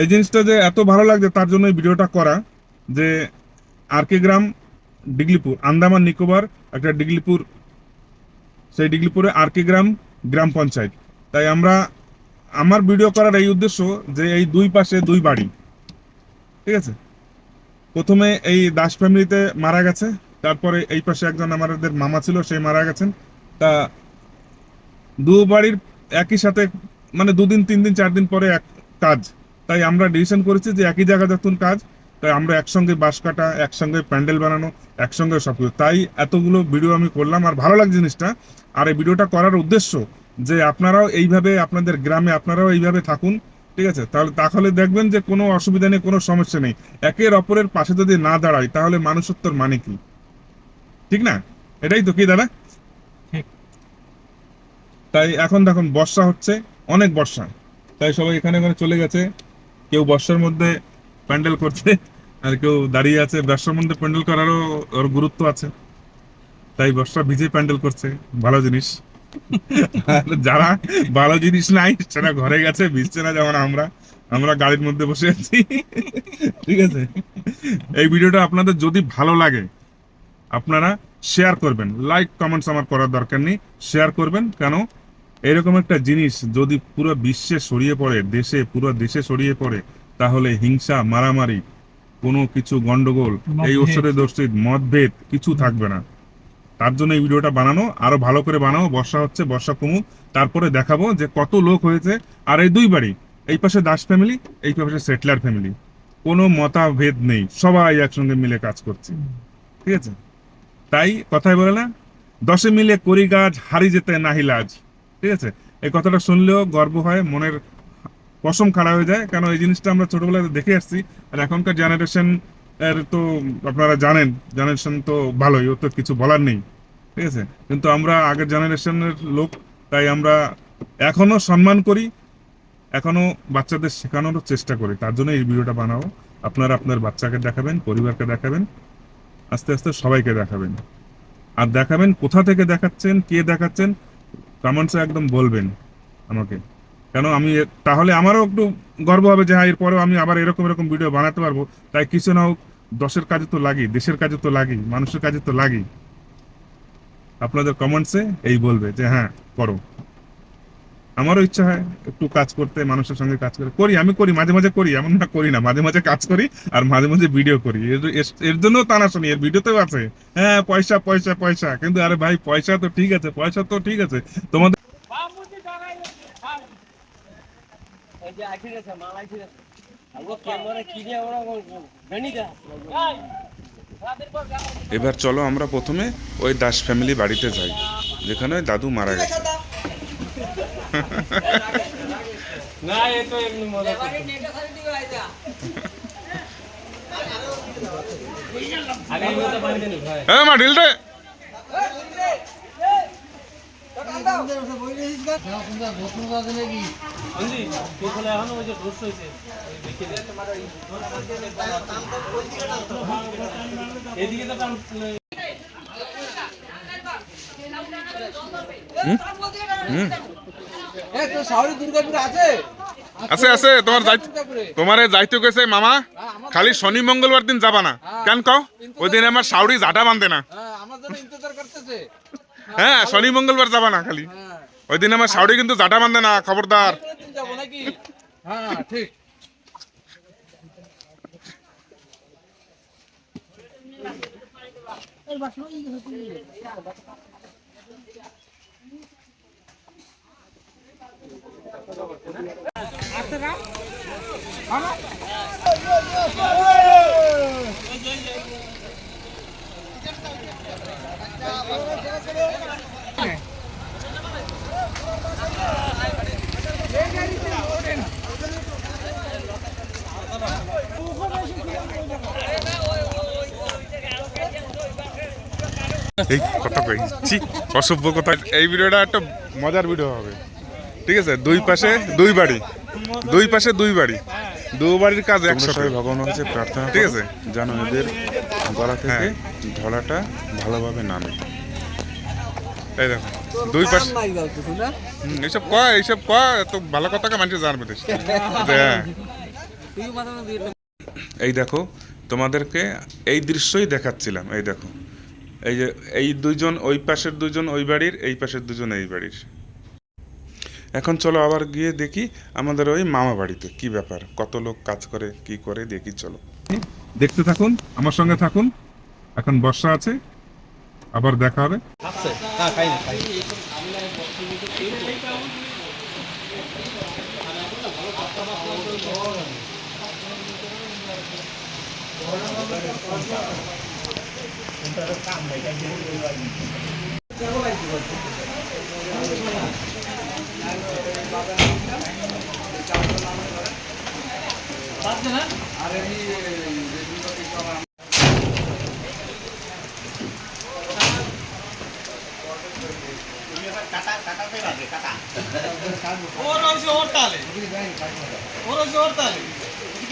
এই জিনিসটা যে এত ভালো লাগছে, তার জন্য এই ভিডিওটা করা যে আরকে গ্রাম ডিগলিপুর, আন্দামান নিকোবর, একটা ডিগলিপুর, সেই ডিগলিপুরে আরকে গ্রাম গ্রাম পঞ্চায়েত। তাই আমরা, আমার ভিডিও করার এই উদ্দেশ্য যে এই দুই পাশে দুই বাড়ি। ঠিক আছে? প্রথমে এই দাস ফ্যামিলিতে মারা গেছে, তারপরে এই পাশে একজন আমাদের মামা ছিল, সে মারা গেছেন। তা দু বাড়ির একই সাথে মানে দুদিন তিন দিন চার দিন পরে এক কাজ। তাই আমরা ডিসিশন করেছি যে একই জায়গা যখন কাজ তাই আমরা একসঙ্গে বাঁশ কাটা একসঙ্গে প্যান্ডেল বানানো একসঙ্গে সব কিছু। তাই এতগুলো ভিডিও আমি করলাম আর ভালো লাগছে জিনিসটা। আর এই ভিডিওটা করার উদ্দেশ্য যে আপনারাও এইভাবে আপনাদের গ্রামে আপনারাও এইভাবে থাকুন ঠিক আছে? তাহলে তাহলে দেখবেন যে কোনো অসুবিধা নেই কোনো সমস্যা নেই। একের অপরের পাশে যদি না দাঁড়ায় তাহলে মানুষত্বর মানে কি? ঠিক না? এটাই তো কি দাদা। তাই এখন দেখুন বর্ষা হচ্ছে অনেক বর্ষা। তাই সবাই এখানে ওখানে চলে গেছে। কেউ বর্ষার মধ্যে প্যান্ডেল করছে, আর কেউ দাঁড়িয়ে আছে। বর্ষার মধ্যে প্যান্ডেল করারও ওর গুরুত্ব আছে। তাই বর্ষা ভিজে প্যান্ডেল করছে, ভালো জিনিস। যারা ভালো জিনিস নাই, সেটা ঘরে গেছে, ভিজছে না যেমন আমরা। আমরা গাড়ির মধ্যে বসে আছি। ঠিক আছে? এই ভিডিওটা আপনাদের যদি ভালো লাগে, আপনারা শেয়ার করবেন। লাইক কমেন্টস আমার করার দরকার নেই। শেয়ার করবেন, কেন? এরকম একটা জিনিস যদি পুরো বিশ্বে ছড়িয়ে পড়ে দেশে পুরো দেশে ছড়িয়ে পড়ে তাহলে হিংসা মারামারি কোনো কিছু গন্ডগোল এই মতভেদ। ওষুধে দোষিত মতভেদ কিছু থাকবে না। তার জন্য এই ভিডিওটা বানানো আরও ভালো করে বানাবো বর্ষা হচ্ছে বর্ষা কমুক তারপরে দেখাবো যে কত লোক হয়েছে আর এই দুই বাড়ি এই পাশে দাস ফ্যামিলি এই পাশে সেটলার ফ্যামিলি কোনো মতাভেদ নেই সবাই একসঙ্গে মিলে কাজ করছে। ঠিক আছে? তাই কথাই বলে না দশে মিলে করি গাছ হারি যেতে নাহি লাজ। ঠিক আছে? এই কথাটা শুনলেও গর্ব হয়, মনের পশম খাড়া হয়ে যায়। কারণ এই জিনিসটা আমরা ছোটবেলায় দেখে আসছি, আর এখনকার জেনারেশন এর তো আপনারা জানেন জেনারেশন তো ভালোই ও তো কিছু বলার নেই। ঠিক আছে? কিন্তু আমরা আগের জেনারেশনের লোক, তাই আমরা এখনও সম্মান করি, এখনও বাচ্চাদের শেখানোর চেষ্টা করি। তার জন্য এই ভিডিওটা বানাবো আপনারা আপনার বাচ্চাকে দেখাবেন, পরিবারকে দেখাবেন, আস্তে আস্তে সবাইকে দেখাবেন। আর দেখাবেন কোথা থেকে দেখাচ্ছেন, কে দেখাচ্ছেন কমেন্টসে একদম বলবেন আমাকে। কেন আমি তাহলে আমারও একটু গর্ব হবে যে হ্যাঁ এরপরেও আমি আবার এরকম এরকম ভিডিও বানাতে পারব। তাই কিছু না হোক, দশের কাজে তো লাগি, দেশের কাজে তো লাগি, মানুষের কাজে তো লাগি। আপনাদের কমেন্টসে এই বলবে যে হ্যাঁ করো। আমারও ইচ্ছা হয় একটু কাজ করতে মানুষের সঙ্গে কাজ করে। করি আমি করি মাঝে মাঝে করি এমন না করি না মাঝে মাঝে কাজ করি আর মাঝে মাঝে ভিডিও করি। এর- জন্য টানা শুনি এর ভিডিওতেও আছে। হ্যাঁ পয়সা পয়সা পয়সা কিন্তু আরে ভাই পয়সা তো ঠিক আছে পয়সা তো ঠিক আছে। তোমাদের এবার চলো আমরা প্রথমে ওই দাস ফ্যামিলি বাড়িতে যাই যেখানে ওই দাদু মারা গেছে। না এ তো এমনি মজা হ্যাঁ মা ঢিল দে। এদিকে তো কাম আছে? আছে তোমার যাইতে তোমারে যাইতে গেছে মামা খালি শনি মঙ্গলবার দিন যাবা না। কেন কও? ওই দিন আমার সাউরি জাটা বাঁধে না। আমার জন্য ইন্তজার করতেছে। হ্যাঁ শনি মঙ্গলবার যাবা না খালি। ওই দিন আমার সাউরি কিন্তু জাটা বাঁধে না খবরদার। দিন যাব নাকি? হ্যাঁ ঠিক। এই কথা কইছি অসভ্য কথা। এই ভিডিওটা একটা মজার ভিডিও হবে। ঠিক আছে? দুই পাশে দুই বাড়ি। দুই পাশে দুই বাড়ি। দু বাড়ির কাজ একসাথে। ভগবানের কাছে প্রার্থনা ঠিক আছে? যেন এদের গলা থেকে ধলাটা ভালোভাবে নামে। এই দেখো দুই পাশে এইসব কয় এইসব কয় তো ভালো কথাকে মানুষ জানবে হ্যাঁ। এই দেখো তোমাদেরকে এই দৃশ্যই দেখাচ্ছিলাম এই দেখো। এই যে এই দুইজন ওই পাশের দুজন ওই বাড়ির এই পাশের দুজন এই বাড়ির। এখন চলো আবার গিয়ে দেখি আমাদের ওই মামা বাড়িতে কি ব্যাপার কত লোক কাজ করে কি করে দেখি চলো। দেখতে থাকুন আমার সঙ্গে থাকুন। এখন বর্ষা আছে আবার দেখা হবে। না। আরে সেদিনটা দিয়ে বানাইছি না একদম ওই কাকু তোমার কত দিয়া এই লোক উঠে তুই উঠে যাবি কাতে গেছি তো তো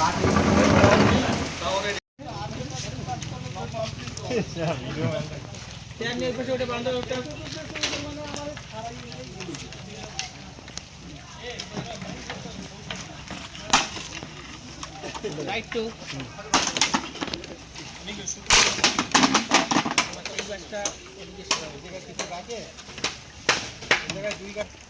কাছে এই তো গামছাটা মাথায় বান আমার একবার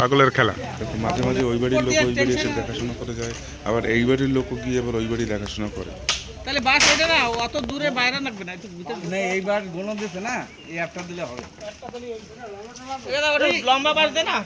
পাগলের খেলা। দেখো মাঝে মাঝে ওই বাড়ির লোক ওই বাড়ি এসে দেখাশোনা করে যায় আবার এই বাড়ির লোকও গিয়ে আবার ওই বাড়ি দেখাশোনা করে। তাহলে বাস ওঠে না অত দূরে বাইরে লাগবে না একটু ভিতরে এইবার গুণ দিছে না এই একটা দিলে হবে। লম্বা বাস দে না